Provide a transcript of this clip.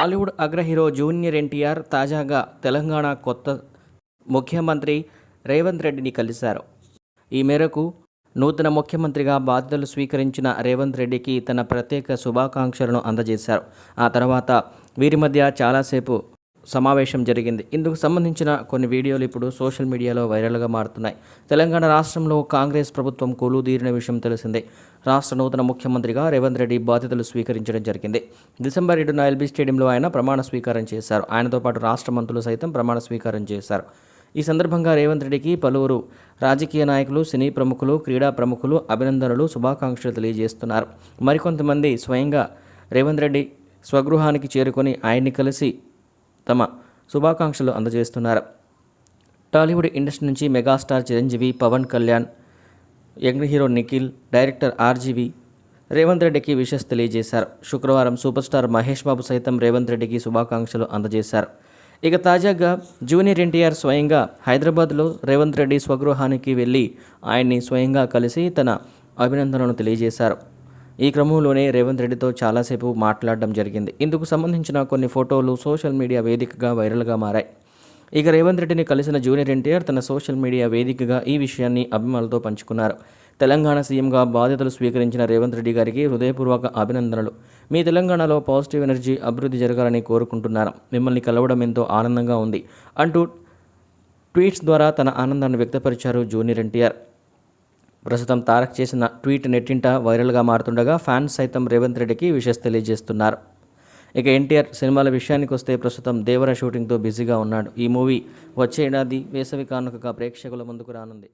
Tollywood అగ్రహీరో junior NTR తాజాగా తెలంగాణ కొత్త ముఖ్యమంత్రి రేవంత్ రెడ్డిని కలిశారు. ఈ మేరకు నూతన ముఖ్యమంత్రిగా బాధ్యతలు స్వీకరించిన రేవంత్ రెడ్డికి తన ప్రత్యేక శుభాకాంక్షలను అందజేశారు. ఆ తర్వాత వీరి మధ్య చాలాసేపు సమావేశం జరిగింది. ఇందుకు సంబంధించిన కొన్ని వీడియోలు ఇప్పుడు సోషల్ మీడియాలో వైరల్గా మారుతున్నాయి. తెలంగాణ రాష్ట్రంలో కాంగ్రెస్ ప్రభుత్వం కొలుదీరిన విషయం తెలిసిందే. రాష్ట్ర నూతన ముఖ్యమంత్రిగా రేవంత్ రెడ్డి బాధ్యతలు స్వీకరించడం జరిగింది. డిసెంబర్ ఏడున ఎల్బీ స్టేడియంలో ఆయన ప్రమాణ స్వీకారం చేశారు. ఆయనతో పాటు రాష్ట్ర మంత్రులు సైతం ప్రమాణ స్వీకారం చేశారు. ఈ సందర్భంగా రేవంత్ రెడ్డికి పలువురు రాజకీయ నాయకులు సినీ ప్రముఖులు క్రీడా ప్రముఖులు అభినందనలు శుభాకాంక్షలు తెలియజేస్తున్నారు. మరికొంతమంది స్వయంగా రేవంత్ రెడ్డి స్వగృహానికి చేరుకొని ఆయన్ని కలిసి తమ శుభాకాంక్షలు అందజేస్తున్నారు. టాలీవుడ్ ఇండస్ట్రీ నుంచి megastar Chiranjeevi Pawan Kalyan young hero Nikhil director RGV Revanth రెడ్డికి విషెస్ తెలియజేశారు. శుక్రవారం సూపర్ స్టార్ మహేష్ బాబు సైతం రేవంత్ రెడ్డికి శుభాకాంక్షలు అందజేశారు. ఇక తాజాగా జూనియర్ ఎన్టీఆర్ స్వయంగా హైదరాబాద్లో రేవంత్ రెడ్డి స్వగృహానికి వెళ్ళి ఆయన్ని స్వయంగా కలిసి తన అభినందనను తెలియజేశారు. ఈ క్రమంలోనే రేవంత్ రెడ్డితో చాలాసేపు మాట్లాడడం జరిగింది. ఇందుకు సంబంధించిన కొన్ని ఫోటోలు సోషల్ మీడియా వేదికగా వైరల్గా మారాయి. ఇక రేవంత్ రెడ్డిని కలిసిన జూనియర్ ఎన్టీఆర్ తన సోషల్ మీడియా వేదికగా ఈ విషయాన్ని అభిమానులతో పంచుకున్నారు. తెలంగాణ సీఎంగా బాధ్యతలు స్వీకరించిన రేవంత్ రెడ్డి గారికి హృదయపూర్వక అభినందనలు. మీ తెలంగాణలో పాజిటివ్ ఎనర్జీ అభివృద్ధి జరగాలని కోరుకుంటున్నారు మిమ్మల్ని కలవడం ఎంతో ఆనందంగా ఉంది అంటూ ట్వీట్స్ ద్వారా తన ఆనందాన్ని వ్యక్తపరిచారు జూనియర్ ఎన్టీఆర్. ప్రస్తుతం తారక్ చేసిన ట్వీట్ నెట్టింట వైరల్గా మారుతుండగా ఫ్యాన్స్ సైతం రేవంత్ రెడ్డికి విషెస్ తెలియజేస్తున్నారు. ఇక ఎన్టీఆర్ సినిమాల విషయానికి వస్తే ప్రస్తుతం దేవర షూటింగ్తో బిజీగా ఉన్నాడు. ఈ మూవీ వచ్చే ఏడాది వేసవి కానుకగా ప్రేక్షకుల ముందుకు రానుంది.